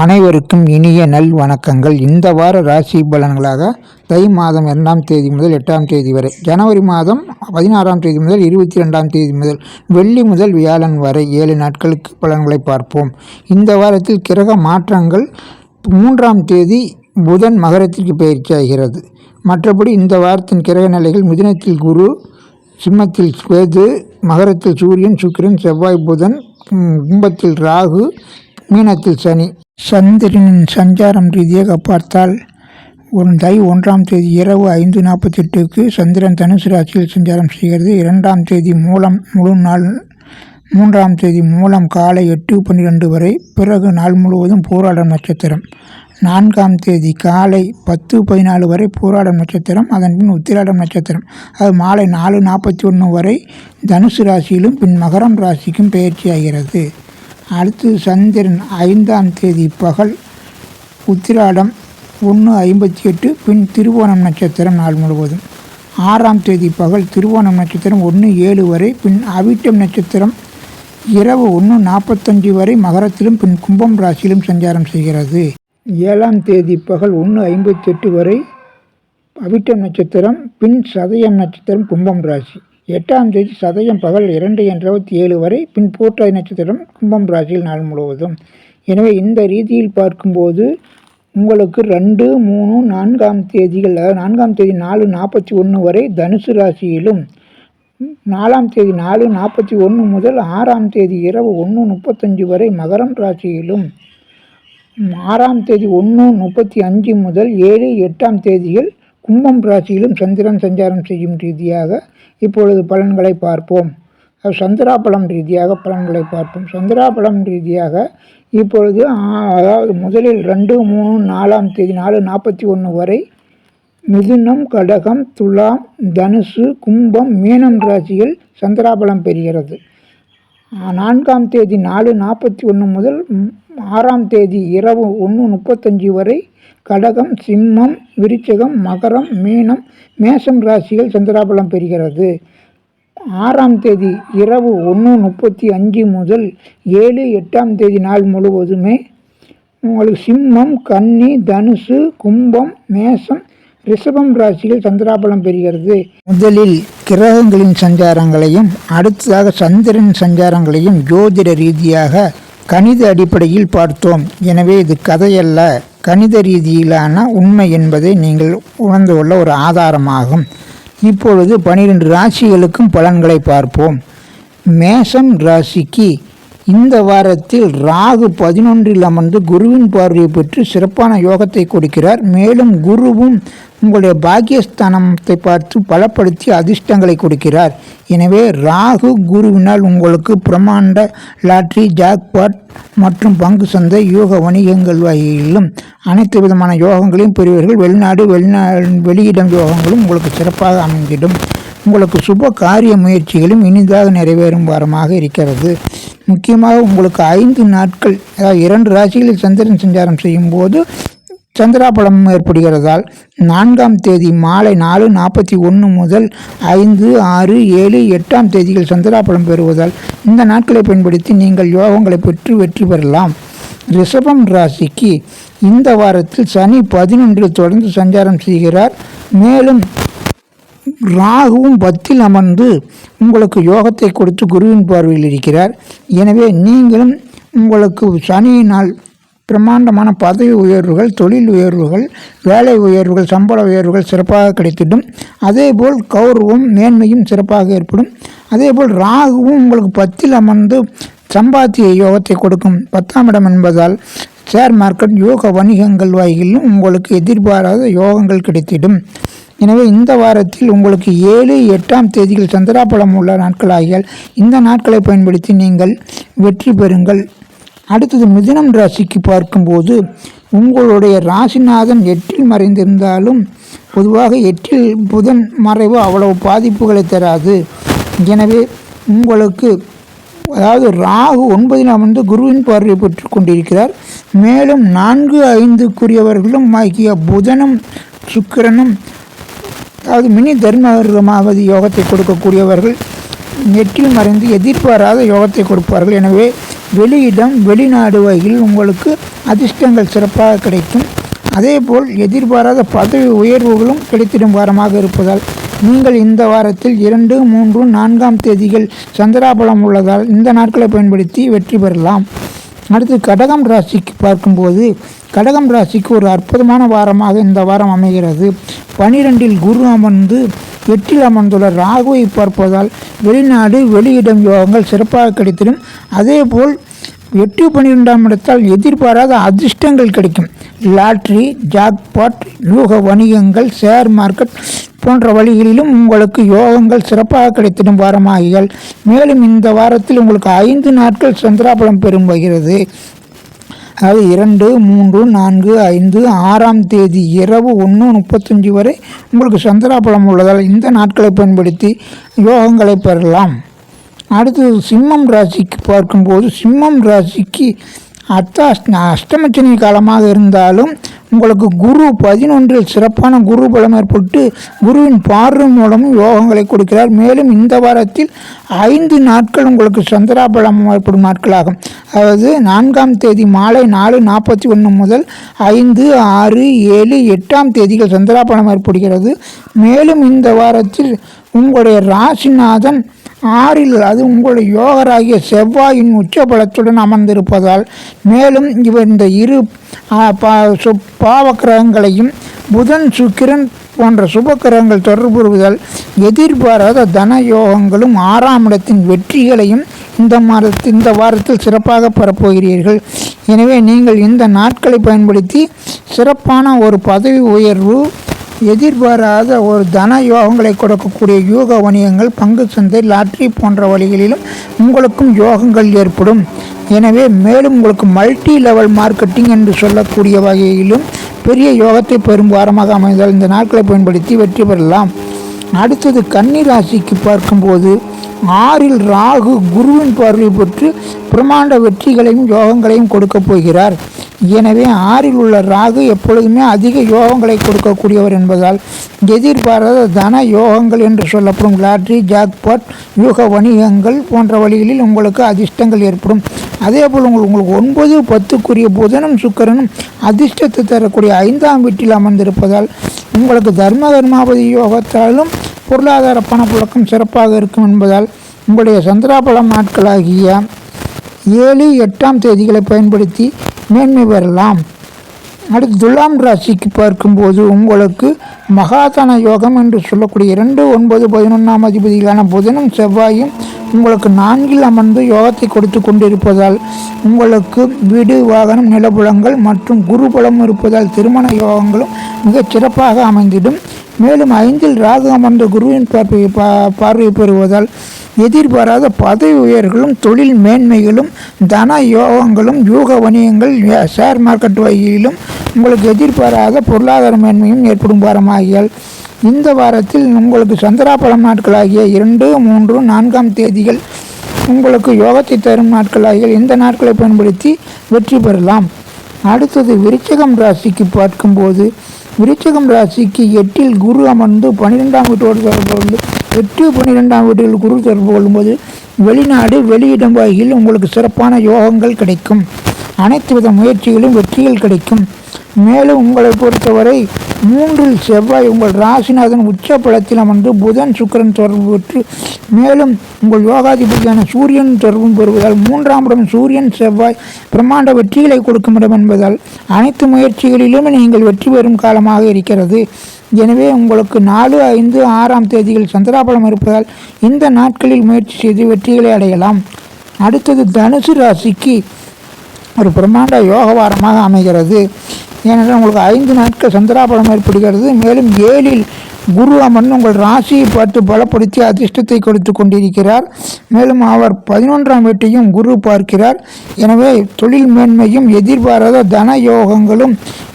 அனைவருக்கும் இனிய நல் வணக்கங்கள். இந்த வார ராசி பலன்களாக தை மாதம் இரண்டாம் தேதி முதல் எட்டாம் தேதி வரை ஜனவரி மாதம் பதினாறாம் தேதி முதல் இருபத்தி ரெண்டாம் தேதி முதல் வெள்ளி முதல் வியாழன் வரை ஏழு நாட்களுக்கு பலன்களை பார்ப்போம். இந்த வாரத்தில் கிரக மாற்றங்கள் மூன்றாம் தேதி புதன் மகரத்திற்கு பயிற்சி ஆகிறது. மற்றபடி இந்த வாரத்தின் கிரக நிலைகள் மிதுனத்தில் குரு சிம்மத்தில் கேது மகரத்தில் சூரியன் சுக்கிரன் செவ்வாய் புதன் கும்பத்தில் ராகு மீனத்தில் சனி. சந்திரனின் சஞ்சாரம் ரீதியாக பார்த்தால் ஒரு தை ஒன்றாம் தேதி இரவு ஐந்து நாற்பத்தெட்டுக்கு சந்திரன் தனுசு ராசியில் சஞ்சாரம் செய்கிறது. இரண்டாம் தேதி மூலம் முழு நாள் மூன்றாம் தேதி மூலம் காலை எட்டு பன்னிரெண்டு வரை பிறகு நாள் முழுவதும் போராடம் நட்சத்திரம். நான்காம் தேதி காலை பத்து பதினாலு வரை போராடம் நட்சத்திரம் அதன் பின் உத்திராடம் நட்சத்திரம். அது மாலை நாலு நாற்பத்தி ஒன்று வரை தனுசு ராசியிலும் பின் மகரம் ராசிக்கும் பயிற்சியாகிறது அடுத்து சந்திரன் ஐந்தாம் தேதி பகல் உத்திராடம் ஒன்று ஐம்பத்தி எட்டு பின் திருவோணம் நட்சத்திரம் நாள் முழுவதும். ஆறாம் தேதி பகல் திருவோணம் நட்சத்திரம் ஒன்று ஏழு வரை பின் அவிட்டம் நட்சத்திரம் இரவு ஒன்று நாற்பத்தஞ்சு வரை மகரத்திலும் பின் கும்பம் ராசியிலும் சஞ்சாரம் செய்கிறது. ஏழாம் தேதி பகல் ஒன்று ஐம்பத்தி எட்டு வரை அவிட்டம் நட்சத்திரம் பின் சதயம் நட்சத்திரம் கும்பம் ராசி. எட்டாம் தேதி சதயம் பகல் இரண்டு இருபத்தி ஏழு வரை பின் பூட்டாய் நட்சத்திரம் கும்பம் ராசியில் நாள் முழுவதும். எனவே இந்த ரீதியில் பார்க்கும்போது உங்களுக்கு ரெண்டு மூணு நான்காம் தேதிகள் அதாவது நான்காம் தேதி நாலு நாற்பத்தி ஒன்று வரை தனுசு ராசியிலும் நாலாம் தேதி நாலு நாற்பத்தி ஒன்று முதல் ஆறாம் தேதி இரவு ஒன்று முப்பத்தஞ்சு வரை மகரம் ராசியிலும் ஆறாம் தேதி ஒன்று முப்பத்தி அஞ்சு முதல் ஏழு எட்டாம் தேதிகள் கும்பம் ராசியிலும் சந்திரன் சஞ்சாரம் செய்யும் ரீதியாக இப்பொழுது பலன்களை பார்ப்போம். சந்திராபலம் ரீதியாக பலன்களை பார்ப்போம். சந்திராபலம் ரீதியாக இப்பொழுது அதாவது முதலில் ரெண்டு மூணு நாலாம் தேதி நாலு நாற்பத்தி ஒன்று வரை மிதுனம் கடகம் துலாம் தனுசு கும்பம் மீனம் ராசியில் சந்திராபலம் பெறுகிறது. நான்காம் தேதி நாலு நாற்பத்தி ஒன்று முதல் ஆறாம் தேதி இரவு ஒன்று முப்பத்தஞ்சு வரை கடகம் சிம்மம் விருச்சகம் மகரம் மீனம் மேசம் ராசிகள் சந்திராபலம் பெறுகிறது. ஆறாம் தேதி இரவு ஒன்று முப்பத்தி அஞ்சு முதல் ஏழு எட்டாம் தேதி நாள் முழுவதுமே உங்களுக்கு சிம்மம் கன்னி தனுசு கும்பம் மேசம் ரிஷபம் ராசியில் சந்திராபலம் பெறுகிறது. முதலில் கிரகங்களின் சஞ்சாரங்களையும் அடுத்ததாக சந்திரன் சஞ்சாரங்களையும் ஜோதிட ரீதியாக கணித அடிப்படையில் பார்த்தோம். எனவே இது கதையல்ல. கணித ரீதியிலான உண்மை என்பதை நீங்கள் உணர்ந்து கொள்ள ஒரு ஆதாரமாகும். இப்பொழுது பனிரெண்டு ராசிகளுக்கும் பலன்களை பார்ப்போம். மேஷம் ராசிக்கு இந்த வாரத்தில் ராகு பதினொன்றில் அமர்ந்து குருவின் பார்வையை பெற்று சிறப்பான யோகத்தை கொடுக்கிறார். மேலும் குருவும் உங்களுடைய பாக்கியஸ்தானத்தை பார்த்து பலப்படுத்தி அதிர்ஷ்டங்களை கொடுக்கிறார். எனவே ராகு குருவினால் உங்களுக்கு பிரமாண்ட லாட்ரி ஜாக்பாட் மற்றும் பங்கு சந்தை யோக வணிகங்கள் வகையிலும் அனைத்து விதமான யோகங்களையும் பெறுவீர்கள். வெளிநாடு வெளிநா வெளியிடம் யோகங்களும் உங்களுக்கு சிறப்பாக அமைந்திடும். உங்களுக்கு சுப காரிய முயற்சிகளும் இனிதாக நிறைவேறும் வாரமாக இருக்கிறது. முக்கியமாக உங்களுக்கு ஐந்து நாட்கள் அதாவது இரண்டு ராசிகளில் சந்திரன் சஞ்சாரம் செய்யும் போது சந்திராபலம் ஏற்படுகிறதால் நான்காம் தேதி மாலை நாலு நாற்பத்தி ஒன்று முதல் ஐந்து ஆறு ஏழு எட்டாம் தேதிகள் சந்திராபலம் பெறுவதால் இந்த நாட்களை பயன்படுத்தி நீங்கள் யோகங்களை பெற்று வெற்றி பெறலாம். ரிஷபம் ராசிக்கு இந்த வாரத்தில் சனி பதினொன்றில் தொடர்ந்து சஞ்சாரம் செய்கிறார். மேலும் ராகுவும் பத்தில் அமர்ந்து உங்களுக்கு யோகத்தை கொடுத்து குருவின் பார்வையில் இருக்கிறார். எனவே நீங்களும் உங்களுக்கு சனியினால் பிரம்மாண்டமான பதவி உயர்வுகள் தொழில் உயர்வுகள் வேலை உயர்வுகள் சம்பள உயர்வுகள் சிறப்பாக கிடைத்திடும். அதேபோல் கௌரவம் மேன்மையும் சிறப்பாக ஏற்படும். அதேபோல் ராகுவும் உங்களுக்கு பத்தில் அமர்ந்து சம்பாத்திய யோகத்தை கொடுக்கும். பத்தாம் இடம் என்பதால் ஷேர் மார்க்கெட் யோக வணிகங்கள் வகையிலும் உங்களுக்கு எதிர்பாராத யோகங்கள் கிடைத்திடும். எனவே இந்த வாரத்தில் உங்களுக்கு ஏழு எட்டாம் தேதிகள் சந்திராபலம் உள்ள நாட்களாகியால் இந்த நாட்களை பயன்படுத்தி நீங்கள் வெற்றி பெறுங்கள். அடுத்தது மிதுனம் ராசிக்கு பார்க்கும்போது உங்களுடைய ராசிநாதன் எட்டில் மறைந்திருந்தாலும் பொதுவாக எட்டில் புதன் மறைவு அவ்வளவு பாதிப்புகளை தராது. எனவே உங்களுக்கு அதாவது ராகு ஒன்பதில் அமர்ந்து குருவின் பார்வை பெற்று கொண்டிருக்கிறார். மேலும் நான்கு ஐந்துக்குரியவர்களும் ஆகிய புதனும் சுக்கிரனும் அதாவது மினி தர்மகமாவது யோகத்தை கொடுக்கக்கூடியவர்கள் நெற்றில் மறைந்து எதிர்பாராத யோகத்தை கொடுப்பார்கள். எனவே வெளியிடம் வெளிநாடு வகையில் உங்களுக்கு அதிர்ஷ்டங்கள் சிறப்பாக கிடைக்கும். அதேபோல் எதிர்பாராத பதவி உயர்வுகளும் கிடைத்திடும் வாரமாக இருப்பதால் நீங்கள் இந்த வாரத்தில் இரண்டு மூன்று நான்காம் தேதிகள் சந்திராபலம் உள்ளதால் இந்த நாட்களை பயன்படுத்தி வெற்றி பெறலாம். அடுத்து கடகம் ராசிக்கு பார்க்கும்போது கடகம் ராசிக்கு ஒரு அற்புதமான வாரமாக இந்த வாரம் அமைகிறது. பனிரெண்டில் குரு அமர்ந்து எட்டில் அமர்ந்துள்ள ராகுவை பார்ப்பதால் வெளிநாடு வெளியிடம் யோகங்கள் சிறப்பாக கிடைத்திடும். அதேபோல் எட்டு பன்னிரெண்டாம் இடத்தால் எதிர்பாராத அதிர்ஷ்டங்கள் கிடைக்கும். லாட்ரி ஜாக்பாட் யூக வணிகங்கள் ஷேர் மார்க்கெட் போன்ற வழிகளிலும் உங்களுக்கு யோகங்கள் சிறப்பாக கிடைத்திடும் வாரமாகிகள். மேலும் இந்த வாரத்தில் உங்களுக்கு ஐந்து நாட்கள் சந்திராபலம் பெறும் வருகிறது அதாவது இரண்டு மூன்று நான்கு ஐந்து ஆறாம் தேதி இரவு ஒன்று முப்பத்தஞ்சு வரை உங்களுக்கு சந்திராபலம் உள்ளதால் இந்த நாட்களை பயன்படுத்தி யோகங்களை பெறலாம். அடுத்தது சிம்மம் ராசிக்கு பார்க்கும்போது சிம்மம் ராசிக்கு அர்த்த அஷ்டமச்சனி காலமாக இருந்தாலும் உங்களுக்கு குரு பதினொன்றில் சிறப்பான குரு பலம் ஏற்பட்டு குருவின் பார்வை மூலமும் யோகங்களை கொடுக்கிறார். மேலும் இந்த வாரத்தில் ஐந்து நாட்கள் உங்களுக்கு சந்திராபலம் ஏற்படும் நாட்களாகும். அதாவது நான்காம் தேதி மாலை நாலு நாற்பத்தி ஒன்று முதல் ஐந்து ஆறு ஏழு எட்டாம் தேதிகள் சந்திராபலம் ஏற்படுகிறது. மேலும் இந்த வாரத்தில் உங்களுடைய ராசிநாதன் ஆறில் அது உங்களுடைய யோகராகிய செவ்வாயின் உச்சபலத்துடன் அமர்ந்திருப்பதால் மேலும் இவர் இந்த இரு பாவக்கிரகங்களையும் புதன் சுக்கிரன் போன்ற சுபக்கிரகங்கள் தொடர்புறுவதால் எதிர்பாராத தன யோகங்களும் ஆறாம் இடத்தின் வெற்றிகளையும் இந்த மாதத்தில் இந்த வாரத்தில் சிறப்பாக பெறப்போகிறீர்கள். எனவே நீங்கள் இந்த நாட்களை பயன்படுத்தி சிறப்பான ஒரு பதவி உயர்வு எதிர்பாராத ஒரு தன யோகங்களை கொடுக்கக்கூடிய யோக வணிகங்கள் பங்கு சந்தை லாட்ரி போன்ற வழிகளிலும் உங்களுக்கும் யோகங்கள் ஏற்படும். எனவே மேலும் உங்களுக்கு மல்டி லெவல் மார்க்கெட்டிங் என்று சொல்லக்கூடிய வகையிலும் பெரிய யோகத்தை பெறும் வாரமாக அமைந்தால் இந்த நாட்களை பயன்படுத்தி வெற்றி பெறலாம். அடுத்தது கன்னி ராசிக்கு பார்க்கும்போது ஆறில் ராகு குருவின் பார்வை பெற்று பிரமாண்ட வெற்றிகளையும் யோகங்களையும் கொடுக்கப் போகிறார். எனவே ஆறில் உள்ள ராகு எப்பொழுதுமே அதிக யோகங்களை கொடுக்கக்கூடியவர் என்பதால் எதிர்பாராத தன யோகங்கள் என்று சொல்லப்படும் லாட்ரி ஜாக்பாட் யூக வணிகங்கள் போன்ற வழிகளில் உங்களுக்கு அதிர்ஷ்டங்கள் ஏற்படும். அதே போல் உங்களுக்கு உங்களுக்கு ஒன்பது பத்துக்குரிய புதனும் சுக்கரனும் அதிர்ஷ்டத்தை தரக்கூடிய ஐந்தாம் வீட்டில் அமர்ந்திருப்பதால் உங்களுக்கு தர்ம தர்மாபதி யோகத்தாலும் பொருளாதார பணப்புழக்கம் சிறப்பாக இருக்கும் என்பதால் உங்களுடைய சந்திராபலம் நாட்களாகிய ஏழு எட்டாம் தேதிகளை பயன்படுத்தி மேன்மை பெறலாம். அடுத்து துலாம் ராசிக்கு பார்க்கும்போது உங்களுக்கு மகாதன யோகம் என்று சொல்லக்கூடிய இரண்டு ஒன்பது பதினொன்றாம் அதிபதிகளான புதனும் செவ்வாயும் உங்களுக்கு நான்கில் அமர்ந்து யோகத்தை கொடுத்து கொண்டிருப்பதால் உங்களுக்கு வீடு வாகனம் நிலபுலங்கள் மற்றும் குருபலம் இருப்பதால் திருமண யோகங்களும் மிகச் சிறப்பாக அமைந்திடும். மேலும் ஐந்தில் ராகு அமர்ந்த குருவின் பார்வை பார்வை பெறுவதால் எதிர்பாராத பதவி உயர்களும் தொழில் மேன்மைகளும் தன யோகங்களும் யூக வணிகங்கள் ஷேர் மார்க்கெட் வகையிலும் உங்களுக்கு எதிர்பாராத பொருளாதார மேன்மையும் ஏற்படும் வாரமாகியால் இந்த வாரத்தில் உங்களுக்கு சந்திராபலம் நாட்களாகிய இரண்டு மூன்று நான்காம் தேதிகள் உங்களுக்கு யோகத்தை தரும் நாட்களாகிய இந்த நாட்களை பயன்படுத்தி வெற்றி பெறலாம். அடுத்தது விருச்சகம் ராசிக்கு பார்க்கும்போது விருச்சகம் ராசிக்கு எட்டில் குரு அமர்ந்து பன்னிரெண்டாம் வீட்டோடு தொடர்பு எட்டு பன்னிரெண்டாம் வீட்டில் குரு தொடர்பு கொள்ளும்போது வெளிநாடு வெளியிடம் வகையில் உங்களுக்கு சிறப்பான யோகங்கள் கிடைக்கும். அனைத்து வித முயற்சிகளும் வெற்றிகள் கிடைக்கும். மேலும் உங்களை பொறுத்தவரை மூன்றில் செவ்வாய் உங்கள் ராசிநாதன் உச்ச பலத்தில் அமர்ந்து புதன் சுக்கரன் தொடர்பு பெற்று மேலும் உங்கள் யோகாதிபதியான சூரியன் தொடர்பும் பெறுவதால் மூன்றாம் இடம் சூரியன் செவ்வாய் பிரம்மாண்ட வெற்றிகளை கொடுக்கும் இடம் என்பதால் அனைத்து முயற்சிகளிலும் நீங்கள் வெற்றி பெறும் காலமாக இருக்கிறது. எனவே உங்களுக்கு நாலு ஐந்து ஆறாம் தேதியில் சந்திராபலம் இருப்பதால் இந்த நாட்களில் முயற்சி செய்து வெற்றிகளை அடையலாம். அடுத்தது தனுசு ராசிக்கு ஒரு பிரம்மாண்ட யோக வாரமாக அமைகிறது. ஏனென்றால் உங்களுக்கு ஐந்து நாட்கள் சந்திராபலம் ஏற்படுகிறது. மேலும் ஏழில் குரு அமர்ந்து உங்கள் ராசியை பார்த்து பலப்படுத்தி அதிர்ஷ்டத்தை கொடுத்து கொண்டிருக்கிறார். மேலும் அவர் பதினொன்றாம் வீட்டையும் குரு பார்க்கிறார். எனவே தொழில் மேன்மையும் எதிர்பாராத தன யோகங்களும்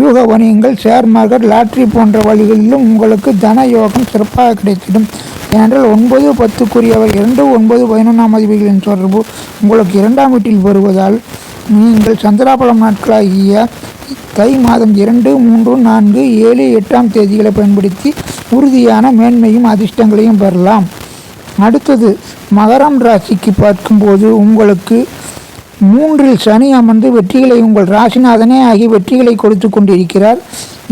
யூக வணிகங்கள் ஷேர் மார்க்கெட் லாட்ரி போன்ற வழிகளிலும் உங்களுக்கு தன யோகம் சிறப்பாக கிடைத்திடும். ஏனென்றால் ஒன்பது பத்துக்குரியவர் இரண்டு ஒன்பது பதினொன்றாம் அதிபதிகளின் தொடர்பு உங்களுக்கு இரண்டாம் வீட்டில் வருவதால் நீங்கள் சந்திராபலம் நாட்களாகிய தை மாதம் இரண்டு மூன்று நான்கு ஏழு எட்டாம் தேதிகளை பயன்படுத்தி உறுதியான மேன்மையும் அதிர்ஷ்டங்களையும் பெறலாம். அடுத்தது மகரம் ராசிக்கு பார்க்கும்போது உங்களுக்கு மூன்றில் சனி அமர்ந்து வெற்றிகளை உங்கள் ராசிநாதனே ஆகி வெற்றிகளை கொடுத்து கொண்டிருக்கிறார்.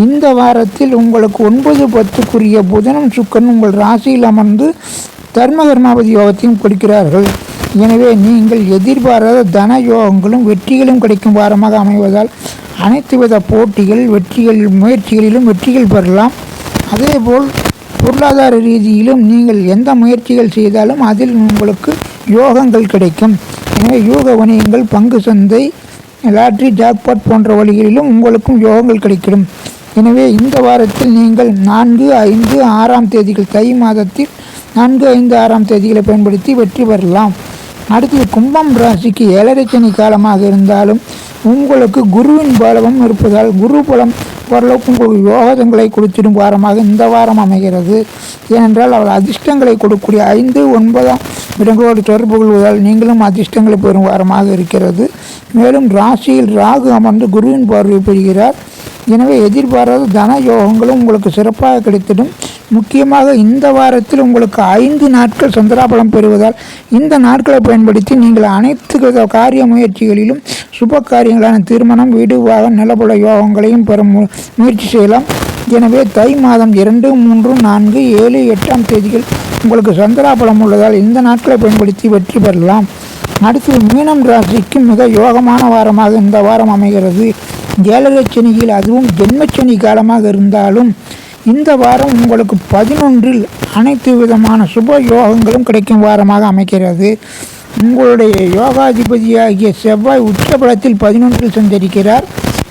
இந்த வாரத்தில் உங்களுக்கு ஒன்பது பத்துக்குரிய புதனும் சுக்கன் உங்கள் ராசியில் அமர்ந்து தர்மகர்மாவதி யோகத்தையும் கொடுக்கிறார்கள். எனவே நீங்கள் எதிர்பாராத தன யோகங்களும் வெற்றிகளும் கிடைக்கும் வாரமாக அமைவதால் அனைத்து வித போட்டிகள் வெற்றிகள் முயற்சிகளிலும் வெற்றிகள் பெறலாம். அதேபோல் பொருளாதார ரீதியிலும் நீங்கள் எந்த முயற்சிகள் செய்தாலும் அதில் உங்களுக்கு யோகங்கள் கிடைக்கும். எனவே யோக வணிகங்கள் பங்கு சந்தை லாட்ரி ஜாக்பாட் போன்ற வழிகளிலும் உங்களுக்கும் யோகங்கள் கிடைக்கும். எனவே இந்த வாரத்தில் நீங்கள் நான்கு ஐந்து ஆறாம் தேதிகள் தை மாதத்தில் நான்கு ஐந்து ஆறாம் தேதிகளை பயன்படுத்தி வெற்றி பெறலாம். அடுத்தது கும்பம் ராசிக்கு ஏழரை சனி காலமாக இருந்தாலும் உங்களுக்கு குருவின் பலமும் இருப்பதால் குரு பலம் ஓரளவுக்கு உங்களுக்கு யோகங்களை கொடுத்திடும் வாரமாக இந்த வாரம் அமைகிறது. ஏனென்றால் அவள் அதிர்ஷ்டங்களை கொடுக்கக்கூடிய ஐந்து ஒன்பதாம் இடங்களோடு தொடர்பு கொள்வதால் நீங்களும் அதிர்ஷ்டங்களை பெறும் வாரமாக இருக்கிறது. மேலும் ராசியில் ராகு அமர்ந்து குருவின் பார்வை பெறுகிறார். எனவே எதிர்பாராத தன யோகங்களும் உங்களுக்கு சிறப்பாக கிடைத்திடும். முக்கியமாக இந்த வாரத்தில் உங்களுக்கு ஐந்து நாட்கள் சந்திராபலம் பெறுவதால் இந்த நாட்களை பயன்படுத்தி நீங்கள் அனைத்து வித காரிய முயற்சிகளிலும் சுப காரியங்களான திருமணம் வீடு வாகன நிலபுல யோகங்களையும் பெற முயற்சி செய்யலாம். எனவே தை மாதம் இரண்டு மூன்று நான்கு ஏழு எட்டாம் தேதிகள் உங்களுக்கு சந்திராபலம் உள்ளதால் இந்த நாட்களை பயன்படுத்தி வெற்றி பெறலாம். அடுத்து மீனம் ராசிக்கு மிக யோகமான வாரமாக இந்த வாரம் அமைகிறது. ஏழரை அதுவும் ஜென்மச்சனி காலமாக இருந்தாலும் இந்த வாரம் உங்களுக்கு பதினொன்றில் அனைத்து விதமான சுப யோகங்களும் கிடைக்கும் வாரமாக அமைக்கிறது உங்களுடைய யோகாதிபதியாகிய செவ்வாய் உச்சபலத்தில் பதினொன்றில் சஞ்சரிக்கிறார்.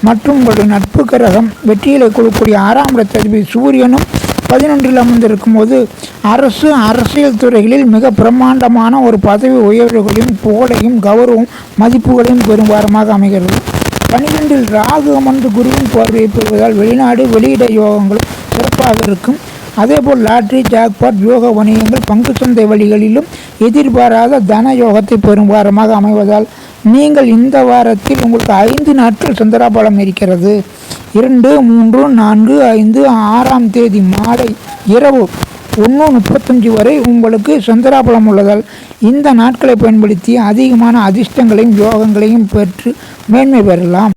மற்றும் உங்களுடைய நட்பு கிரகம் வெற்றிகளை கொடுக்கக்கூடிய ஆறாம் இடத்ததிபதி சூரியனும் பதினொன்றில் அமர்ந்திருக்கும் போது அரசு அரசியல் துறைகளில் மிக பிரம்மாண்டமான ஒரு பதவி உயர்வுகளையும் புகழையும் கௌரவம் மதிப்புகளையும் பெறும் வாரமாக அமைகிறது. பனிரெண்டில் ராகு அமர்ந்து குருவின் பார்வையை பெறுவதால் வெளிநாடு வெளியிட யோகங்களும் சிறப்பாக இருக்கும். அதேபோல் லாட்ரி ஜாக்பாட் யோக வணிகங்கள் பங்கு சந்தை வழிகளிலும் எதிர்பாராத தன யோகத்தை பெறும் வாரமாக அமைவதால் நீங்கள் இந்த வாரத்தில் உங்களுக்கு ஐந்து நாட்கள் சந்திராபலம் இருக்கிறது. இரண்டு மூன்று நான்கு ஐந்து ஆறாம் தேதி மாலை இரவு ஒன்று முப்பத்தஞ்சு வரை உங்களுக்கு சந்திராபலம் உள்ளதால் இந்த நாட்களை பயன்படுத்தி அதிகமான அதிர்ஷ்டங்களையும் யோகங்களையும் பெற்று மேன்மை பெறலாம்.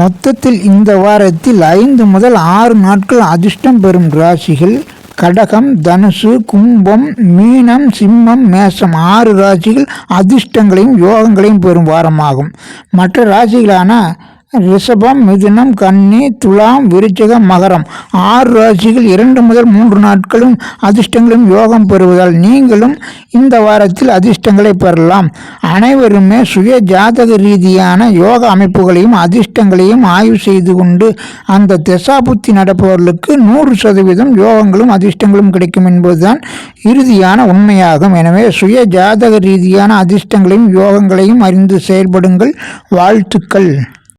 மொத்தத்தில் இந்த வாரத்தில் ஐந்து முதல் ஆறு நாட்கள் அதிர்ஷ்டம் பெறும் ராசிகள் கடகம் தனுசு கும்பம் மீனம் சிம்மம் மேசம் ஆறு ராசிகள் அதிர்ஷ்டங்களையும் யோகங்களையும் பெறும் வாரமாகும். மற்ற ராசிகளான ரிஷபம் மிதுனம் கன்னி துலாம் விருச்சிகம் மகரம். ஆறு ராசிகள் இரண்டு முதல் மூன்று நாட்களும் அதிர்ஷ்டங்களும் யோகம் பெறுவதால் நீங்களும் இந்த வாரத்தில் அதிர்ஷ்டங்களை பெறலாம். அனைவருமே சுய ஜாதக ரீதியான யோக அமைப்புகளையும் அதிர்ஷ்டங்களையும் ஆய்வு செய்து கொண்டு அந்த திசாபுத்தி நடப்பவர்களுக்கு நூறு சதவீதம் யோகங்களும் அதிர்ஷ்டங்களும் கிடைக்கும் என்பதுதான் இறுதியான உண்மையாகும். எனவே சுய ஜாதக ரீதியான அதிர்ஷ்டங்களையும் யோகங்களையும் அறிந்து செயல்படுங்கள். வாழ்த்துக்கள்.